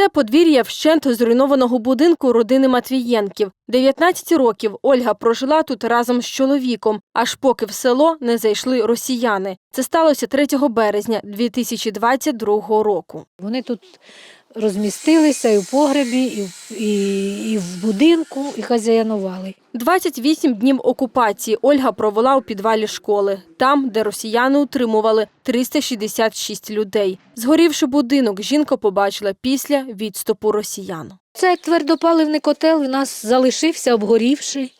Це подвір'я вщент зруйнованого будинку родини Матвієнків. 19 років Ольга прожила тут разом з чоловіком, аж поки в село не зайшли росіяни. Це сталося 3 березня 2022 року. Вони тут розмістилися і в погребі, і в, і, і в будинку, і хазяїнували. 28 днів окупації Ольга провела у підвалі школи, там, де росіяни утримували 366 людей. Згорівши будинок, жінка побачила після відступу росіян. Це твердопаливний котел у нас залишився обгорівший.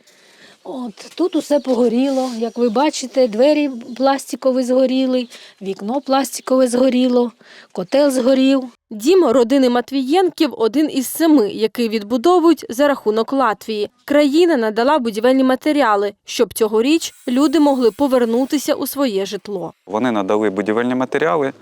От, тут усе погоріло. Як ви бачите, двері пластикові згоріли, вікно пластикове згоріло, котел згорів. Дім родини Матвієнків один із семи, який відбудовують за рахунок Латвії. Країна надала будівельні матеріали, щоб цьогоріч люди могли повернутися у своє житло. Вони надали будівельні матеріали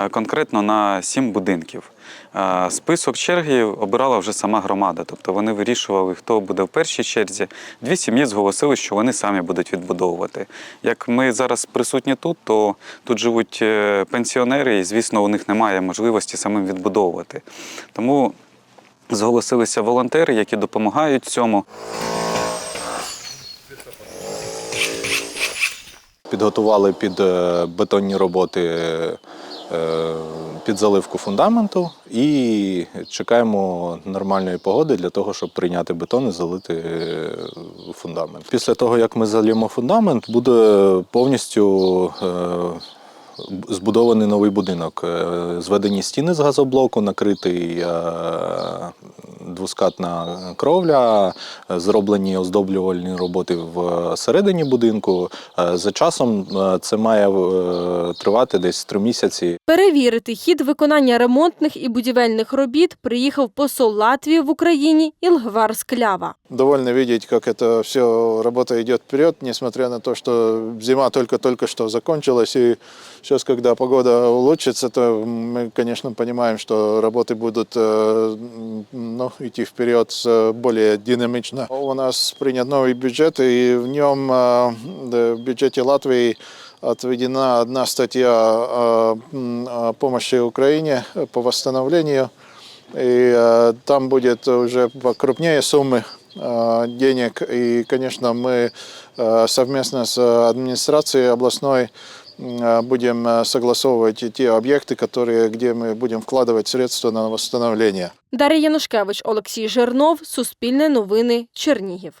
е, конкретно на сім будинків. Е, Список черги обирала вже сама громада, тобто вони вирішували, хто буде в першій черзі. Дві сім'ї зголосили, що вони самі будуть відбудовувати. Як ми зараз присутні тут, то тут живуть е, пенсіонери, і звісно, у них немає можливості самим відбудовувати. Тому зголосилися волонтери, які допомагають цьому. Підготували під е, бетонні роботи е, під заливку фундаменту і чекаємо нормальної погоди для того, щоб прийняти бетон і залити е, фундамент. Після того, як ми заліємо фундамент, буде повністю збудований новий будинок. Е, Зведені стіни з газоблоку, накритий е, двускатна кровля, е, зроблені оздоблювальні роботи всередині будинку. За часом це має тривати десь три місяці. Перевірити хід виконання ремонтних і будівельних робіт приїхав посол Латвії в Україні Ілгвар Склява. довольно видеть, как это все работа идет вперед, несмотря на то, что зима только-только что закончилась, и сейчас, когда погода улучшится, то мы, конечно, понимаем, что работы будут э, ну, идти вперед с- более динамично. У нас принят новый бюджет, и в нем, э, да, в бюджете Латвии, отведена одна статья э, м, о помощи Украине по восстановлению. И э, там будет уже покрупнее суммы э, денег. И, конечно, мы э, совместно с администрацией областной э, будем э, согласовывать те объекты, которые, где мы будем вкладывать средства на восстановление. Дар'я Янушкевич, Олексій Жернов, Суспільне новини, Чернігів.